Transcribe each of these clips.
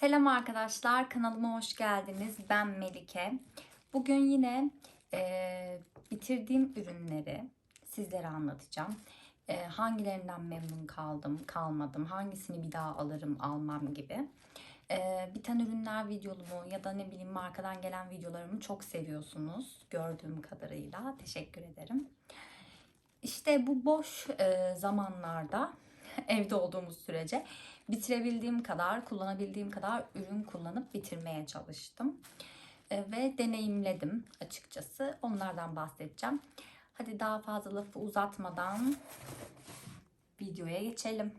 Selam arkadaşlar, kanalıma hoş geldiniz. Ben Melike. Bugün yine e, bitirdiğim ürünleri sizlere anlatacağım. E, hangilerinden memnun kaldım, kalmadım, hangisini bir daha alırım, almam gibi. E, biten ürünler videomu ya da ne bileyim markadan gelen videolarımı çok seviyorsunuz gördüğüm kadarıyla. Teşekkür ederim. İşte bu boş e, zamanlarda evde olduğumuz sürece bitirebildiğim kadar, kullanabildiğim kadar ürün kullanıp bitirmeye çalıştım. E, ve deneyimledim açıkçası. Onlardan bahsedeceğim. Hadi daha fazla lafı uzatmadan videoya geçelim.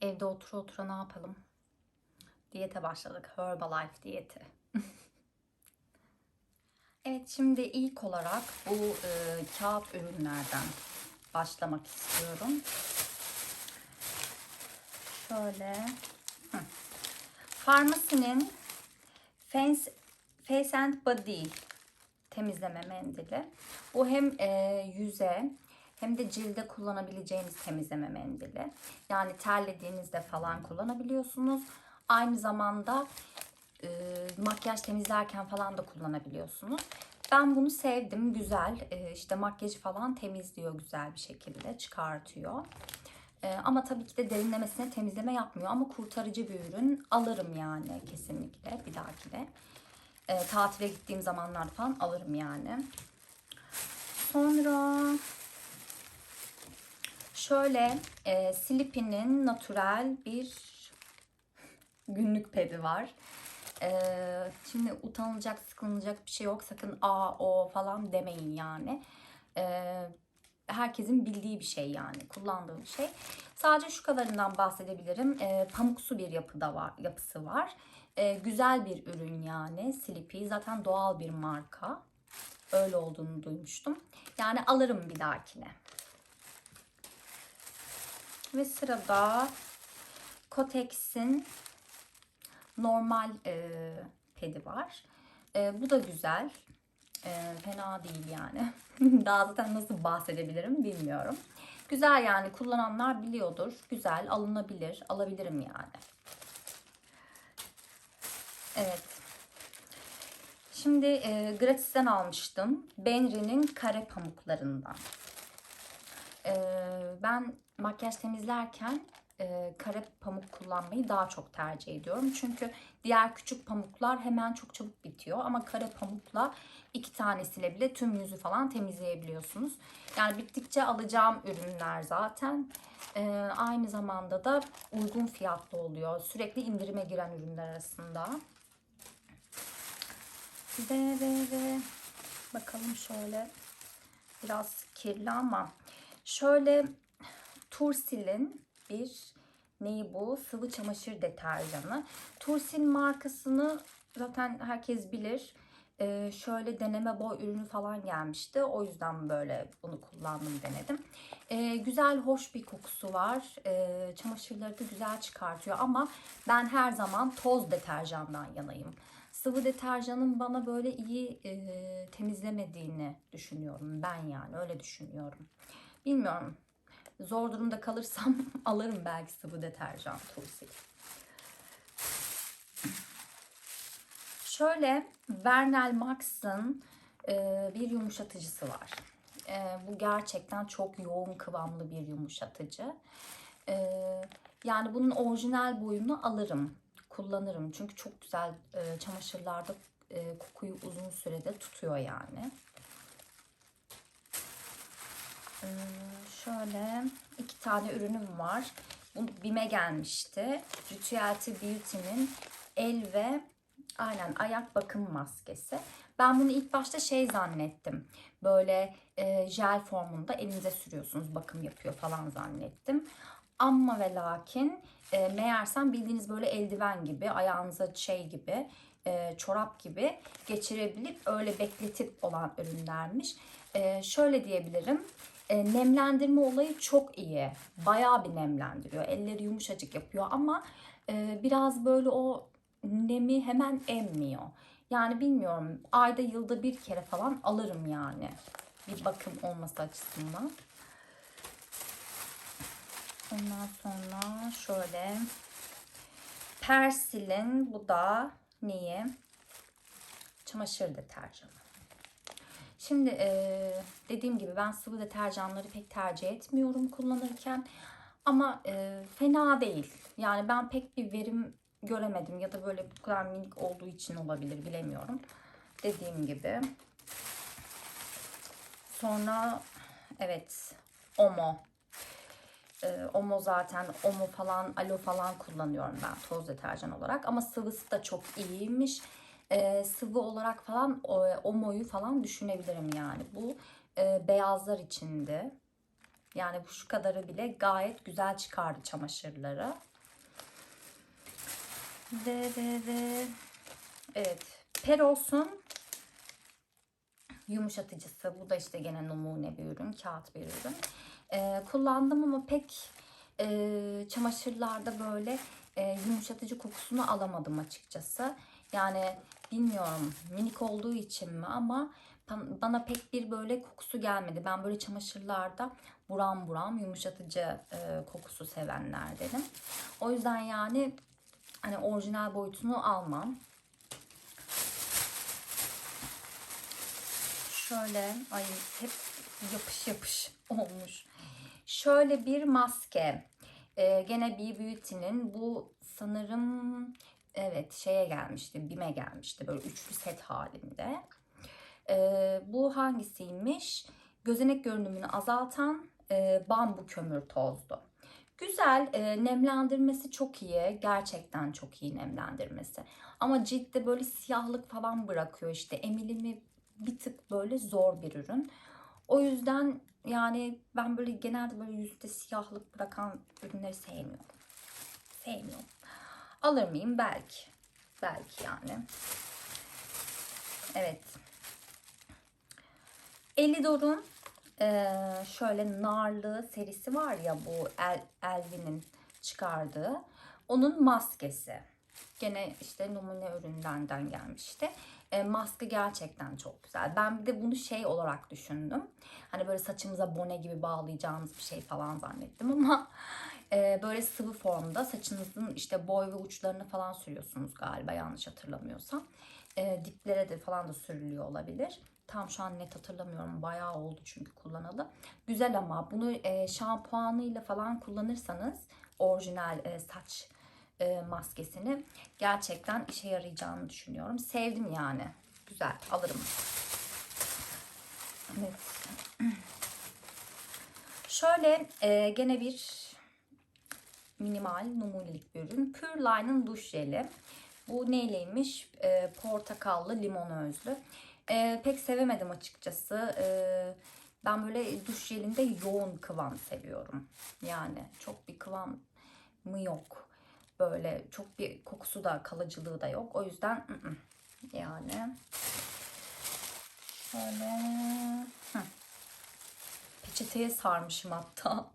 Evde otura otura ne yapalım? Diyete başladık. Herbalife diyeti. Evet şimdi ilk olarak bu e, kağıt ürünlerden başlamak istiyorum. Şöyle. Farmasinin Face, Face and Body temizleme mendili. Bu hem e, yüze hem de cilde kullanabileceğiniz temizleme mendili. Yani terlediğinizde falan kullanabiliyorsunuz. Aynı zamanda e, makyaj temizlerken falan da kullanabiliyorsunuz. Ben bunu sevdim. Güzel. E, işte makyajı falan temizliyor güzel bir şekilde. Çıkartıyor. E, ama tabii ki de derinlemesine temizleme yapmıyor. Ama kurtarıcı bir ürün. Alırım yani kesinlikle bir dahakine. E, tatile gittiğim zamanlar falan alırım yani. Sonra şöyle e, Sleepy'nin natural bir günlük pedi var. Ee, şimdi utanılacak, sıkılacak bir şey yok. Sakın a, o falan demeyin yani. Ee, herkesin bildiği bir şey yani. Kullandığım bir şey. Sadece şu kadarından bahsedebilirim. Ee, pamuksu bir yapıda var, yapısı var. Ee, güzel bir ürün yani. Sleepy. Zaten doğal bir marka. Öyle olduğunu duymuştum. Yani alırım bir dahakine. Ve sırada Kotex'in normal e, pedi var. E, bu da güzel. E, fena değil yani. Daha zaten nasıl bahsedebilirim bilmiyorum. Güzel yani kullananlar biliyordur. Güzel alınabilir. Alabilirim yani. Evet. Şimdi e, gratis'ten almıştım. Benri'nin kare pamuklarından. E, ben makyaj temizlerken e, kare pamuk kullanmayı daha çok tercih ediyorum. Çünkü diğer küçük pamuklar hemen çok çabuk bitiyor. Ama kare pamukla iki tanesiyle bile tüm yüzü falan temizleyebiliyorsunuz. Yani bittikçe alacağım ürünler zaten. E, aynı zamanda da uygun fiyatlı oluyor. Sürekli indirime giren ürünler arasında. Ve ve ve bakalım şöyle biraz kirli ama şöyle Tursil'in bir neyi bu? Sıvı çamaşır deterjanı. Tursil markasını zaten herkes bilir. Ee, şöyle deneme boy ürünü falan gelmişti. O yüzden böyle bunu kullandım denedim. Ee, güzel hoş bir kokusu var. Ee, çamaşırları da güzel çıkartıyor ama ben her zaman toz deterjandan yanayım. Sıvı deterjanın bana böyle iyi e, temizlemediğini düşünüyorum ben yani öyle düşünüyorum. Bilmiyorum zor durumda kalırsam alırım belki sıvı deterjan Tulsi. Şöyle Vernel Max'ın e, bir yumuşatıcısı var. E, bu gerçekten çok yoğun kıvamlı bir yumuşatıcı. E, yani bunun orijinal boyunu alırım, kullanırım. Çünkü çok güzel e, çamaşırlarda e, kokuyu uzun sürede tutuyor yani. Ee, şöyle iki tane ürünüm var. Bu BİM'e gelmişti. Rituality Beauty'nin el ve aynen ayak bakım maskesi. Ben bunu ilk başta şey zannettim. Böyle e, jel formunda elinize sürüyorsunuz bakım yapıyor falan zannettim. Ama ve lakin e, meğersem bildiğiniz böyle eldiven gibi ayağınıza şey gibi e, çorap gibi geçirebilip öyle bekletip olan ürünlermiş. E, şöyle diyebilirim e, nemlendirme olayı çok iyi. Bayağı bir nemlendiriyor. Elleri yumuşacık yapıyor ama e, biraz böyle o nemi hemen emmiyor. Yani bilmiyorum ayda yılda bir kere falan alırım yani. Bir bakım olması açısından. Ondan sonra şöyle Persil'in bu da neyi? Çamaşır deterjanı. Şimdi eee, dediğim gibi ben sıvı deterjanları pek tercih etmiyorum kullanırken. Ama eee, fena değil. Yani ben pek bir verim göremedim ya da böyle bu kadar minik olduğu için olabilir bilemiyorum. Dediğim gibi. Sonra evet Omo. Ee, Omo zaten Omo falan Alo falan kullanıyorum ben toz deterjan olarak ama sıvısı da çok iyiymiş. Ee, sıvı olarak falan o, Omo'yu falan düşünebilirim yani. Bu e, beyazlar içindi. Yani bu şu kadarı bile gayet güzel çıkardı çamaşırları. Ve ve ve evet Peros'un yumuşatıcısı. Bu da işte gene numune bir ürün, kağıt bir ürün. Ee, kullandım ama pek e, çamaşırlarda böyle e, yumuşatıcı kokusunu alamadım açıkçası. Yani bilmiyorum minik olduğu için mi ama ban- bana pek bir böyle kokusu gelmedi. Ben böyle çamaşırlarda buram buram yumuşatıcı e, kokusu sevenlerdenim. O yüzden yani hani orijinal boyutunu almam. Şöyle ay hep yapış yapış olmuş. Şöyle bir maske. Ee, gene B Beauty'nin bu sanırım evet şeye gelmişti. Bime gelmişti böyle üçlü set halinde. Ee, bu hangisiymiş? Gözenek görünümünü azaltan e, bambu kömür tozlu. Güzel, e, nemlendirmesi çok iyi. Gerçekten çok iyi nemlendirmesi. Ama ciltte böyle siyahlık falan bırakıyor işte. Emilimi bir tık böyle zor bir ürün. O yüzden yani ben böyle genelde böyle yüzde siyahlık bırakan ürünleri sevmiyorum. Sevmiyorum. Alır mıyım? Belki. Belki yani. Evet. Elidor'un eee, şöyle narlı serisi var ya bu El, Elvin'in çıkardığı. Onun maskesi. Gene işte numune ürünlerden gelmişti. E, maske gerçekten çok güzel. Ben bir de bunu şey olarak düşündüm. Hani böyle saçımıza bone gibi bağlayacağımız bir şey falan zannettim ama e, böyle sıvı formda saçınızın işte boy ve uçlarını falan sürüyorsunuz galiba yanlış hatırlamıyorsam. E, diplere de falan da sürülüyor olabilir. Tam şu an net hatırlamıyorum. Bayağı oldu çünkü kullanalı. Güzel ama bunu e, şampuanıyla falan kullanırsanız orijinal e, saç e, maskesini gerçekten işe yarayacağını düşünüyorum. Sevdim yani. Güzel. Alırım. Evet. Şöyle e, gene bir minimal numunelik bir ürün. Pure Line'ın duş jeli. Bu neyleymiş? E, portakallı limon özlü. E, pek sevemedim açıkçası. E, ben böyle duş jelinde yoğun kıvam seviyorum. Yani çok bir kıvam mı yok. Böyle çok bir kokusu da kalıcılığı da yok. O yüzden ı -ı. yani şöyle hı. peçeteye sarmışım hatta.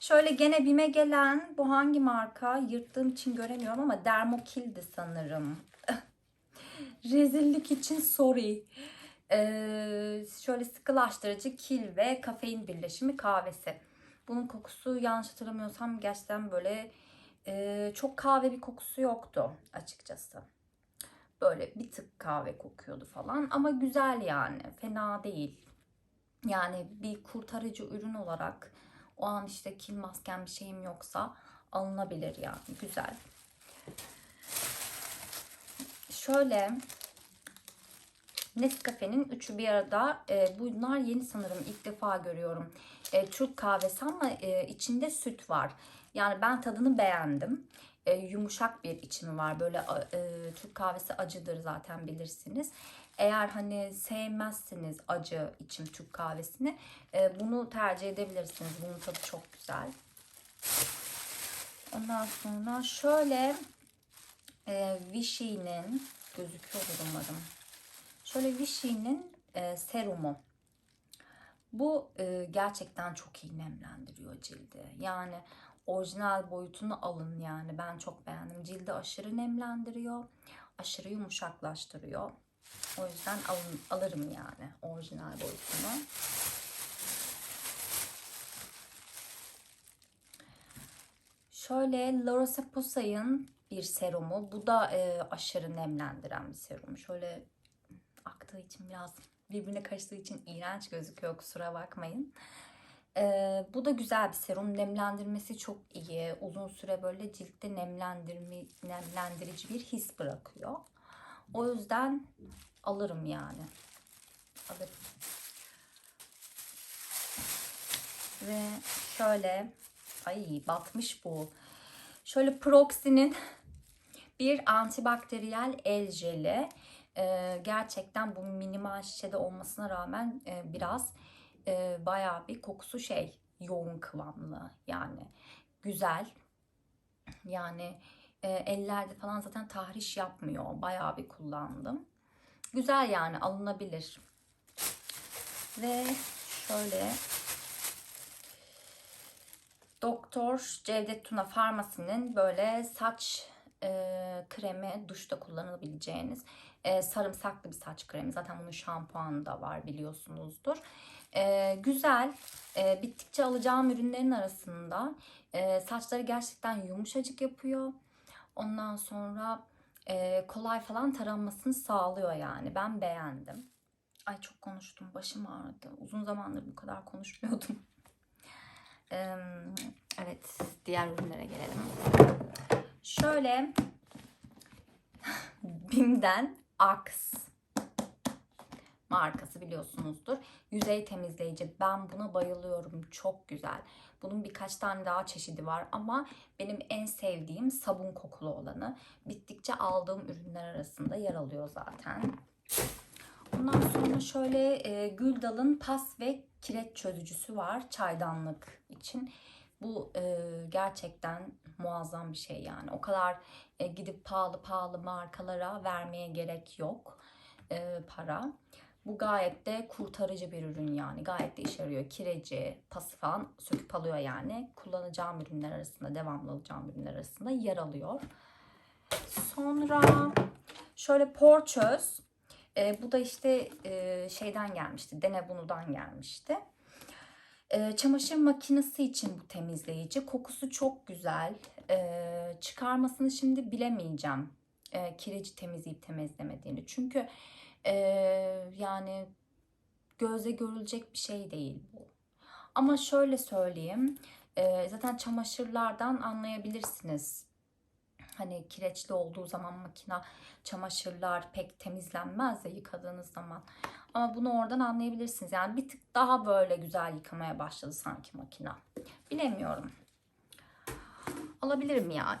Şöyle gene bime gelen bu hangi marka yırttığım için göremiyorum ama Dermokil'di sanırım. Rezillik için sorry. Ee, şöyle sıkılaştırıcı kil ve kafein birleşimi kahvesi. Bunun kokusu yanlış hatırlamıyorsam gerçekten böyle e, çok kahve bir kokusu yoktu açıkçası. Böyle bir tık kahve kokuyordu falan ama güzel yani fena değil. Yani bir kurtarıcı ürün olarak o an işte kil maskem bir şeyim yoksa alınabilir yani güzel. Şöyle Nescafe'nin üçü bir arada. E, bunlar yeni sanırım ilk defa görüyorum. E, Türk kahvesi ama e, içinde süt var. Yani ben tadını beğendim. E, yumuşak bir içimi var. Böyle e, Türk kahvesi acıdır zaten bilirsiniz. Eğer hani sevmezseniz acı içim Türk kahvesini e, bunu tercih edebilirsiniz. Bunun tadı çok güzel. Ondan sonra şöyle e, Vichy'nin gözüküyordur umarım. Şöyle Vichy'nin e, serumu. Bu e, gerçekten çok iyi nemlendiriyor cildi. Yani orijinal boyutunu alın yani. Ben çok beğendim. Cildi aşırı nemlendiriyor. Aşırı yumuşaklaştırıyor. O yüzden alın, alırım yani orijinal boyutunu. şöyle La Rosa-Posay'ın bir serumu. Bu da e, aşırı nemlendiren bir serum. Şöyle aktığı için biraz birbirine karıştığı için iğrenç gözüküyor kusura bakmayın. Ee, bu da güzel bir serum. Nemlendirmesi çok iyi. Uzun süre böyle ciltte nemlendirme, nemlendirici bir his bırakıyor. O yüzden alırım yani. Alırım. Ve şöyle ay batmış bu. Şöyle Proxy'nin bir antibakteriyel el jeli. Ee, gerçekten bu minimal şişede olmasına rağmen e, biraz e, bayağı bir kokusu şey yoğun kıvamlı yani güzel. Yani e, ellerde falan zaten tahriş yapmıyor. Bayağı bir kullandım. Güzel yani alınabilir. Ve şöyle Doktor Cevdet Tuna Farmasi'nin böyle saç e, kremi duşta kullanılabileceğiniz e, sarımsaklı bir saç kremi. Zaten bunun şampuanı da var biliyorsunuzdur. E, güzel. E, bittikçe alacağım ürünlerin arasında e, saçları gerçekten yumuşacık yapıyor. Ondan sonra e, kolay falan taranmasını sağlıyor yani. Ben beğendim. Ay çok konuştum. Başım ağrıdı. Uzun zamandır bu kadar konuşmuyordum. Ee, Evet, diğer ürünlere gelelim. Şöyle Bim'den Axe markası biliyorsunuzdur. Yüzey temizleyici. Ben buna bayılıyorum. Çok güzel. Bunun birkaç tane daha çeşidi var ama benim en sevdiğim sabun kokulu olanı. Bittikçe aldığım ürünler arasında yer alıyor zaten. Ondan sonra şöyle e, Güldal'ın pas ve kireç çözücüsü var çaydanlık için. Bu e, gerçekten muazzam bir şey yani. O kadar e, gidip pahalı pahalı markalara vermeye gerek yok e, para. Bu gayet de kurtarıcı bir ürün yani. Gayet de işe yarıyor. Kireci, pası falan söküp alıyor yani. Kullanacağım ürünler arasında, devamlı alacağım ürünler arasında yer alıyor. Sonra şöyle porçöz. E, bu da işte e, şeyden gelmişti. Dene Bunu'dan gelmişti. E, çamaşır makinesi için bu temizleyici. Kokusu çok güzel. E, çıkarmasını şimdi bilemeyeceğim. E, kireci temizleyip temizlemediğini. Çünkü e, yani gözle görülecek bir şey değil bu. Ama şöyle söyleyeyim. E, zaten çamaşırlardan anlayabilirsiniz. Hani kireçli olduğu zaman makina çamaşırlar pek temizlenmez de yıkadığınız zaman. Ama bunu oradan anlayabilirsiniz. Yani bir tık daha böyle güzel yıkamaya başladı sanki makina. Bilemiyorum. Alabilirim yani.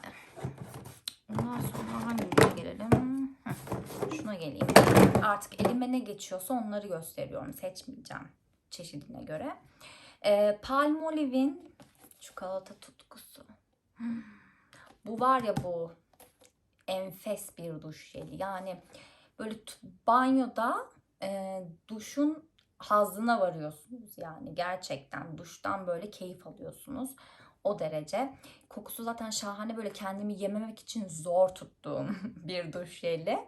Ondan sonra hangisine gelelim? Heh, şuna geleyim. Artık elime ne geçiyorsa onları gösteriyorum. Seçmeyeceğim çeşidine göre. Ee, Palmolive'in çikolata tutkusu. Hmm. Bu var ya bu enfes bir duş jeli. Yani böyle banyoda e, duşun hazzına varıyorsunuz yani gerçekten duştan böyle keyif alıyorsunuz o derece. Kokusu zaten şahane böyle kendimi yememek için zor tuttuğum bir duş jeli.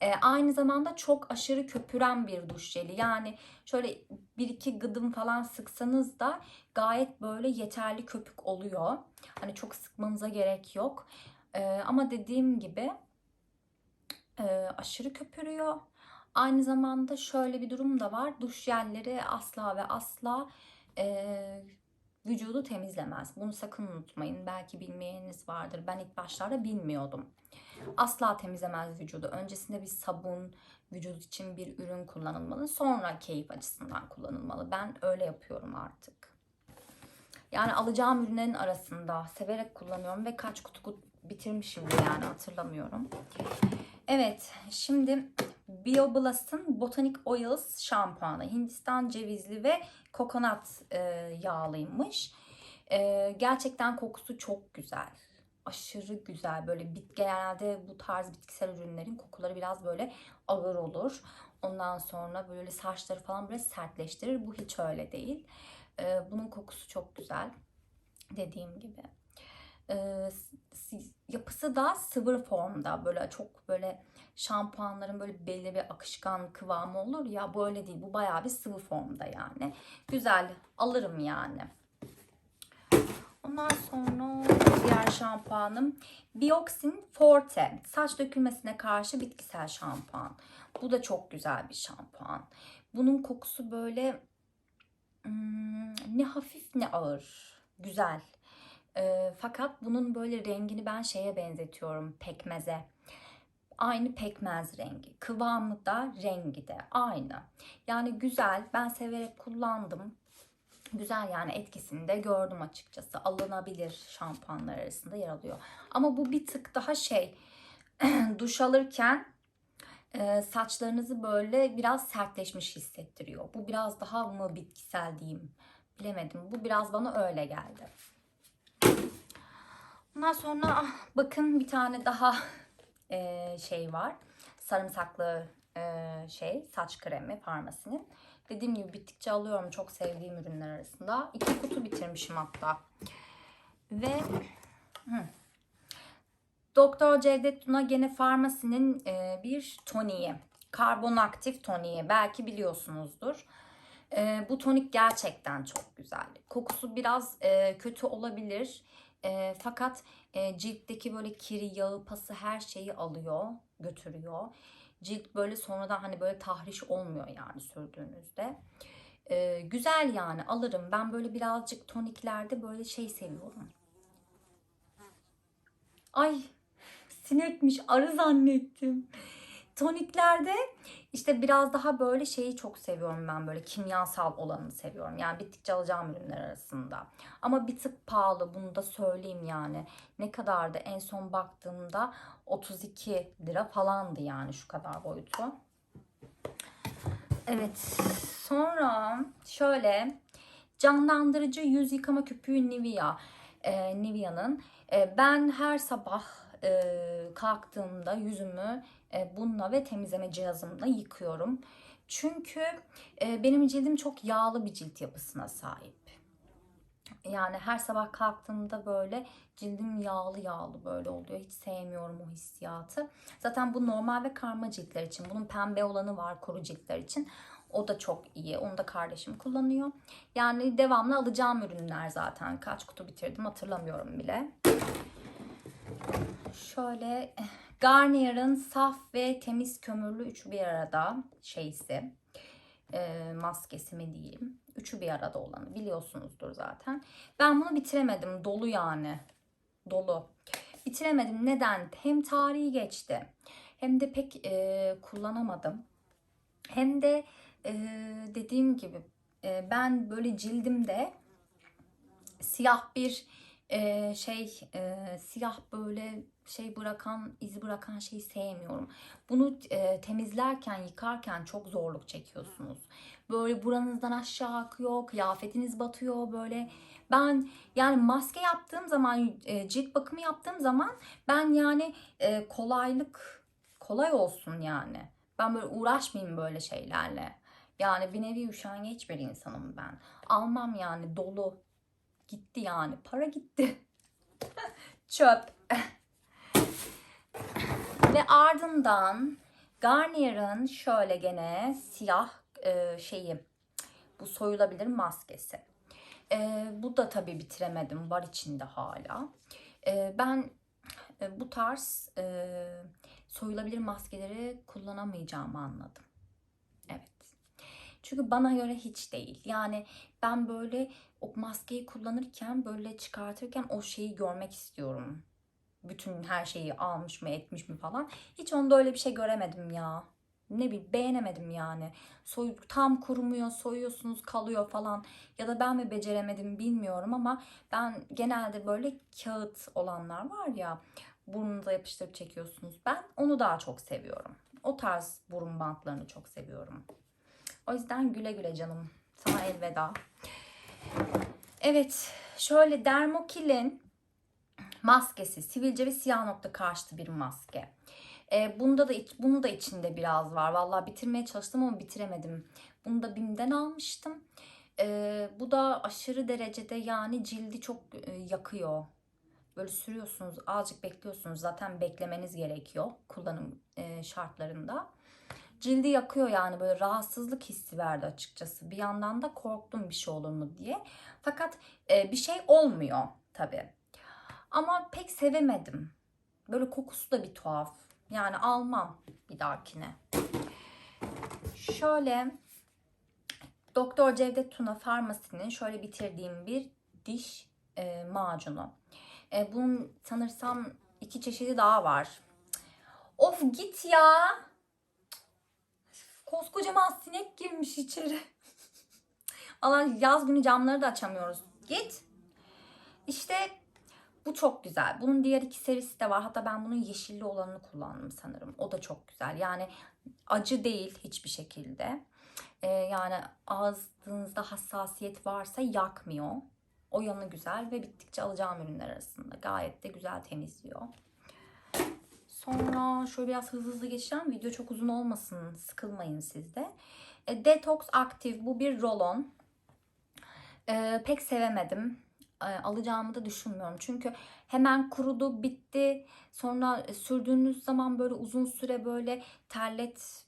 E, aynı zamanda çok aşırı köpüren bir duş jeli. Yani şöyle bir iki gıdım falan sıksanız da gayet böyle yeterli köpük oluyor. Hani çok sıkmanıza gerek yok. E, ama dediğim gibi e, aşırı köpürüyor. Aynı zamanda şöyle bir durum da var. Duş jelleri asla ve asla e, vücudu temizlemez. Bunu sakın unutmayın. Belki bilmeyeniniz vardır. Ben ilk başlarda bilmiyordum. Asla temizlemez vücudu. Öncesinde bir sabun, vücut için bir ürün kullanılmalı. Sonra keyif açısından kullanılmalı. Ben öyle yapıyorum artık. Yani alacağım ürünlerin arasında severek kullanıyorum ve kaç kutu bitirmişim yani hatırlamıyorum. Evet şimdi BioBlast'ın Botanic Oils şampuanı. Hindistan cevizli ve kokonat e, yağlıymış. E, gerçekten kokusu çok güzel. Aşırı güzel. Böyle bit genelde bu tarz bitkisel ürünlerin kokuları biraz böyle ağır olur. Ondan sonra böyle saçları falan böyle sertleştirir. Bu hiç öyle değil. E, bunun kokusu çok güzel. Dediğim gibi. E, yapısı da sıvı formda. Böyle çok böyle şampuanların böyle belli bir akışkan kıvamı olur ya böyle değil. Bu bayağı bir sıvı formda yani. Güzel alırım yani. Ondan sonra diğer şampuanım Bioxin Forte. Saç dökülmesine karşı bitkisel şampuan. Bu da çok güzel bir şampuan. Bunun kokusu böyle hmm, ne hafif ne ağır. Güzel. Ee, fakat bunun böyle rengini ben şeye benzetiyorum pekmeze. Aynı pekmez rengi. Kıvamı da rengi de aynı. Yani güzel. Ben severek kullandım. Güzel yani etkisini de gördüm açıkçası. Alınabilir şampuanlar arasında yer alıyor. Ama bu bir tık daha şey duş alırken e, saçlarınızı böyle biraz sertleşmiş hissettiriyor. Bu biraz daha mı bitkisel diyeyim bilemedim. Bu biraz bana öyle geldi. Ondan sonra ah, bakın bir tane daha e, şey var. Sarımsaklı e, şey saç kremi farmasinin. Dediğim gibi bittikçe alıyorum. Çok sevdiğim ürünler arasında. İki kutu bitirmişim hatta. Ve hı, Doktor Cevdet Tuna gene farmasinin e, bir toniği. Karbon aktif toniği. Belki biliyorsunuzdur. E, bu tonik gerçekten çok güzel. Kokusu biraz e, kötü olabilir. E, fakat e, ciltteki böyle kiri, yağı, pası her şeyi alıyor, götürüyor. Cilt böyle sonradan hani böyle tahriş olmuyor yani sürdüğünüzde. E, güzel yani alırım. Ben böyle birazcık toniklerde böyle şey seviyorum. Ay sinekmiş arı zannettim. Toniklerde işte biraz daha böyle şeyi çok seviyorum ben böyle kimyasal olanını seviyorum. Yani bittikçe alacağım ürünler arasında. Ama bir tık pahalı bunu da söyleyeyim yani. Ne kadardı en son baktığımda 32 lira falandı yani şu kadar boyutu. Evet sonra şöyle canlandırıcı yüz yıkama köpüğü Nivea. Ee, Nivea'nın. Ee, ben her sabah e, kalktığımda yüzümü e, bununla ve temizleme cihazımla yıkıyorum. Çünkü e, benim cildim çok yağlı bir cilt yapısına sahip. Yani her sabah kalktığımda böyle cildim yağlı yağlı böyle oluyor. Hiç sevmiyorum o hissiyatı. Zaten bu normal ve karma ciltler için. Bunun pembe olanı var kuru ciltler için. O da çok iyi. Onu da kardeşim kullanıyor. Yani devamlı alacağım ürünler zaten. Kaç kutu bitirdim hatırlamıyorum bile. Şöyle Garnier'ın saf ve temiz kömürlü üçü bir arada şeysi. E, maskesi mi diyeyim. Üçü bir arada olanı biliyorsunuzdur zaten. Ben bunu bitiremedim. Dolu yani. Dolu. Bitiremedim. Neden? Hem tarihi geçti. Hem de pek e, kullanamadım. Hem de e, dediğim gibi e, ben böyle cildimde siyah bir e, şey e, siyah böyle şey bırakan iz bırakan şeyi sevmiyorum. Bunu e, temizlerken yıkarken çok zorluk çekiyorsunuz. Böyle buranızdan aşağı akıyor, kıyafetiniz batıyor böyle. Ben yani maske yaptığım zaman, e, cilt bakımı yaptığım zaman ben yani e, kolaylık kolay olsun yani. Ben böyle uğraşmayayım böyle şeylerle. Yani bir nevi üşengeç bir insanım ben. Almam yani dolu. Gitti yani. Para gitti. Çöp. Ve ardından Garnier'ın şöyle gene siyah e, şeyi bu soyulabilir maskesi. E, bu da tabii bitiremedim. Var içinde hala. E, ben e, bu tarz e, soyulabilir maskeleri kullanamayacağımı anladım. Çünkü bana göre hiç değil. Yani ben böyle o maskeyi kullanırken böyle çıkartırken o şeyi görmek istiyorum. Bütün her şeyi almış mı etmiş mi falan. Hiç onda öyle bir şey göremedim ya. Ne bileyim beğenemedim yani. Soyup tam kurumuyor, soyuyorsunuz kalıyor falan. Ya da ben mi beceremedim bilmiyorum ama ben genelde böyle kağıt olanlar var ya burnunuza yapıştırıp çekiyorsunuz. Ben onu daha çok seviyorum. O tarz burun bantlarını çok seviyorum. O yüzden güle güle canım. Sana elveda. Evet, şöyle Dermokil'in maskesi, sivilce ve siyah nokta karşıtı bir maske. E, bunda da bunu da içinde biraz var. Vallahi bitirmeye çalıştım ama bitiremedim. Bunu da Bim'den almıştım. E, bu da aşırı derecede yani cildi çok e, yakıyor. Böyle sürüyorsunuz, azıcık bekliyorsunuz. Zaten beklemeniz gerekiyor kullanım e, şartlarında cildi yakıyor yani böyle rahatsızlık hissi verdi açıkçası. Bir yandan da korktum bir şey olur mu diye. Fakat e, bir şey olmuyor tabii. Ama pek sevemedim. Böyle kokusu da bir tuhaf. Yani almam bir dahakine. Şöyle Doktor Cevdet Tuna Farmasi'nin şöyle bitirdiğim bir diş e, macunu. E, bunun sanırsam iki çeşidi daha var. Of git ya. Koskocaman sinek girmiş içeri. Allah yaz günü camları da açamıyoruz. Git. İşte bu çok güzel. Bunun diğer iki serisi de var. Hatta ben bunun yeşilli olanını kullandım sanırım. O da çok güzel. Yani acı değil hiçbir şekilde. Ee, yani ağzınızda hassasiyet varsa yakmıyor. O yanı güzel ve bittikçe alacağım ürünler arasında. Gayet de güzel temizliyor. Sonra şöyle biraz hızlı hızlı geçeceğim. Video çok uzun olmasın. Sıkılmayın siz de. E, Detox Active bu bir rolon. E, pek sevemedim. E, alacağımı da düşünmüyorum. Çünkü hemen kurudu, bitti. Sonra sürdüğünüz zaman böyle uzun süre böyle terlet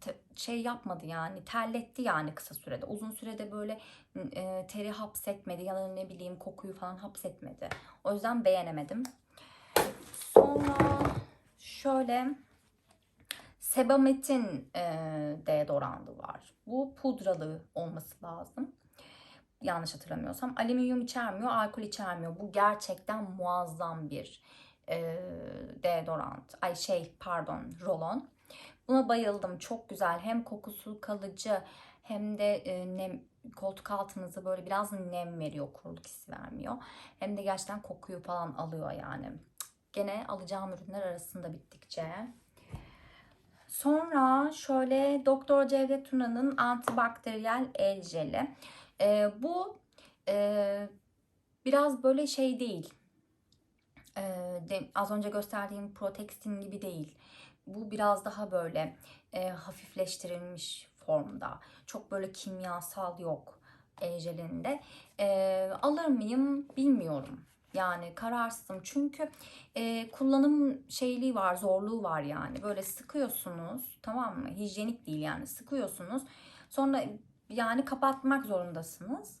te- şey yapmadı yani terletti yani kısa sürede. Uzun sürede böyle e, teri hapsetmedi ya da ne bileyim kokuyu falan hapsetmedi. O yüzden beğenemedim. Sonra şöyle Sebamet'in e, deodorandı var. Bu pudralı olması lazım. Yanlış hatırlamıyorsam. Alüminyum içermiyor, alkol içermiyor. Bu gerçekten muazzam bir e, deodorant. Ay şey pardon rolon. Buna bayıldım. Çok güzel. Hem kokusu kalıcı hem de e, nem, koltuk altınıza böyle biraz nem veriyor. Kuruluk hissi vermiyor. Hem de gerçekten kokuyu falan alıyor yani. Gene alacağım ürünler arasında bittikçe. Sonra şöyle Doktor Cevdet Tuna'nın antibakteriyel el jeli. E, bu e, biraz böyle şey değil. E, de, az önce gösterdiğim Protextin gibi değil. Bu biraz daha böyle e, hafifleştirilmiş formda. Çok böyle kimyasal yok el jelinde. E, alır mıyım bilmiyorum. Yani kararsızım çünkü e, kullanım şeyliği var, zorluğu var yani. Böyle sıkıyorsunuz tamam mı? Hijyenik değil yani sıkıyorsunuz. Sonra yani kapatmak zorundasınız.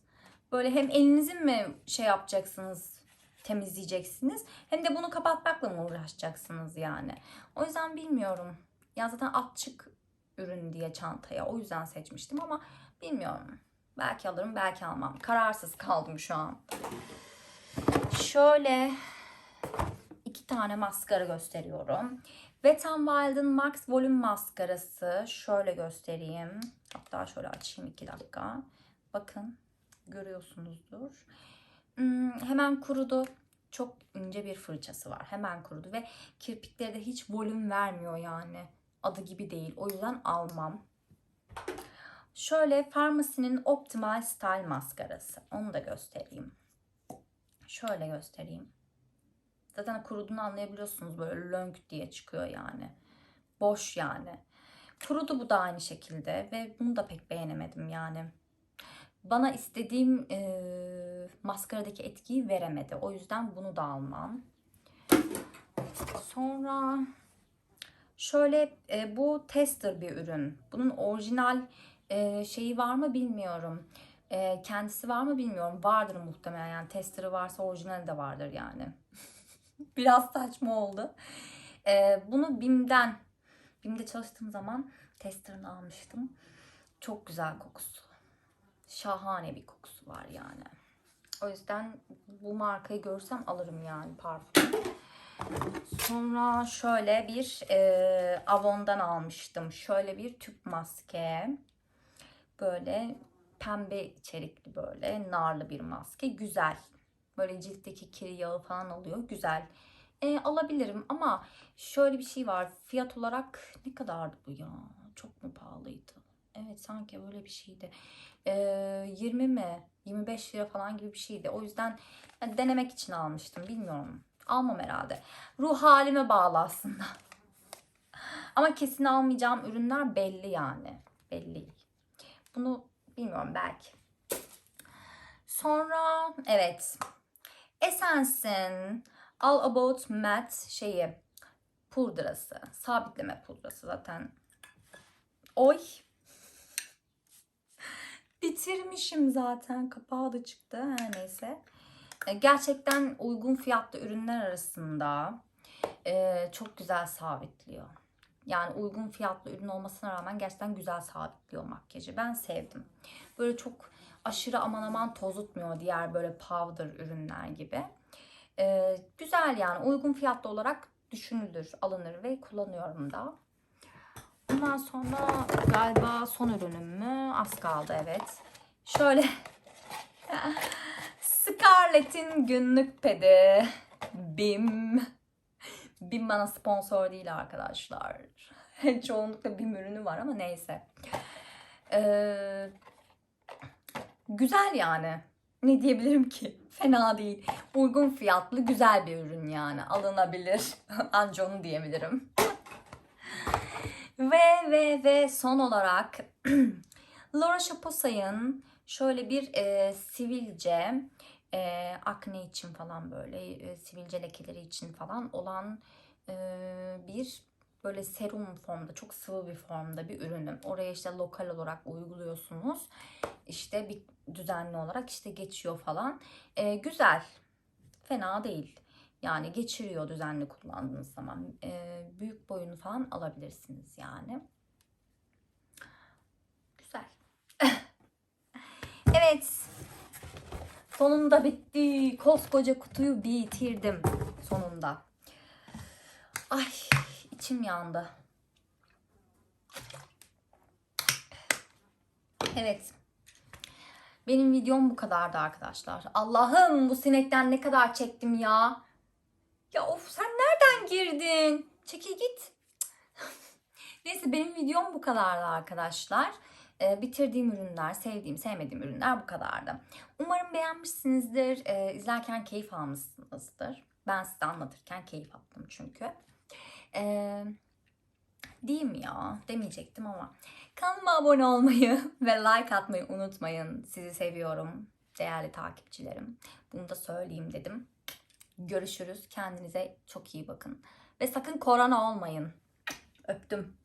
Böyle hem elinizi mi şey yapacaksınız, temizleyeceksiniz hem de bunu kapatmakla mı uğraşacaksınız yani. O yüzden bilmiyorum. Ya zaten açık ürün diye çantaya o yüzden seçmiştim ama bilmiyorum. Belki alırım belki almam. Kararsız kaldım şu an. Şöyle iki tane maskara gösteriyorum. Wet n Wild'ın Max Volume maskarası. Şöyle göstereyim. Hatta şöyle açayım iki dakika. Bakın görüyorsunuzdur. Hmm, hemen kurudu. Çok ince bir fırçası var. Hemen kurudu ve kirpikleri de hiç volüm vermiyor yani. Adı gibi değil. O yüzden almam. Şöyle Farmacy'nin Optimal Style maskarası. Onu da göstereyim. Şöyle göstereyim. Zaten kuruduğunu anlayabiliyorsunuz. Böyle lönk diye çıkıyor yani. Boş yani. Kurudu bu da aynı şekilde ve bunu da pek beğenemedim yani. Bana istediğim e, maskaradaki etkiyi veremedi. O yüzden bunu da almam. Sonra şöyle e, bu tester bir ürün. Bunun orijinal e, şeyi var mı bilmiyorum. E, kendisi var mı bilmiyorum. Vardır muhtemelen yani testerı varsa orijinali de vardır yani. Biraz saçma oldu. E, bunu BİM'den BİM'de çalıştığım zaman testerını almıştım. Çok güzel kokusu. Şahane bir kokusu var yani. O yüzden bu markayı görsem alırım yani parfüm. Sonra şöyle bir e, Avon'dan almıştım. Şöyle bir tüp maske. Böyle pembe içerikli böyle narlı bir maske. Güzel. Böyle ciltteki kiri yağı falan alıyor. Güzel. E, alabilirim ama şöyle bir şey var. Fiyat olarak ne kadardı bu ya? Çok mu pahalıydı? Evet sanki öyle bir şeydi. E, 20 mi? 25 lira falan gibi bir şeydi. O yüzden yani denemek için almıştım. Bilmiyorum. Almam herhalde. Ruh halime bağlı aslında. Ama kesin almayacağım ürünler belli yani. Belli. Bunu bilmiyorum belki. Sonra evet. Essence'in All About Matte şeyi pudrası. Sabitleme pudrası zaten. Oy. Bitirmişim zaten. Kapağı da çıktı. Her neyse. E, Gerçekten uygun fiyatlı ürünler arasında e, çok güzel sabitliyor. Yani uygun fiyatlı ürün olmasına rağmen gerçekten güzel sabitliyor makyajı. Ben sevdim. Böyle çok aşırı aman aman tozutmuyor diğer böyle powder ürünler gibi. E, güzel yani uygun fiyatlı olarak düşünülür, alınır ve kullanıyorum da. Ondan sonra galiba son ürünüm mü? Az kaldı evet. Şöyle Scarlett'in günlük pedi. Bim. Bim bana sponsor değil arkadaşlar. Çoğunlukla Bim ürünü var ama neyse. Ee, güzel yani. Ne diyebilirim ki? Fena değil. Uygun fiyatlı güzel bir ürün yani. Alınabilir. Anca onu diyebilirim. ve ve ve son olarak Laura Shaposay'ın şöyle bir e, sivilce e, akne için falan böyle e, sivilce lekeleri için falan olan e, bir böyle serum formda çok sıvı bir formda bir ürünüm. Oraya işte lokal olarak uyguluyorsunuz. İşte bir düzenli olarak işte geçiyor falan. E, güzel. Fena değil. Yani geçiriyor düzenli kullandığınız zaman. E, büyük boyunu falan alabilirsiniz yani. Güzel. evet. Sonunda bitti. Koskoca kutuyu bitirdim. Sonunda. Ay içim yandı. Evet. Benim videom bu kadardı arkadaşlar. Allah'ım bu sinekten ne kadar çektim ya. Ya of sen nereden girdin? Çekil git. Neyse benim videom bu kadardı arkadaşlar. Ee, bitirdiğim ürünler, sevdiğim, sevmediğim ürünler bu kadardı. Umarım beğenmişsinizdir. Ee, izlerken keyif almışsınızdır. Ben size anlatırken keyif aldım çünkü. Ee, diyeyim ya, demeyecektim ama. Kanalıma abone olmayı ve like atmayı unutmayın. Sizi seviyorum değerli takipçilerim. Bunu da söyleyeyim dedim. Görüşürüz. Kendinize çok iyi bakın. Ve sakın korona olmayın. Öptüm.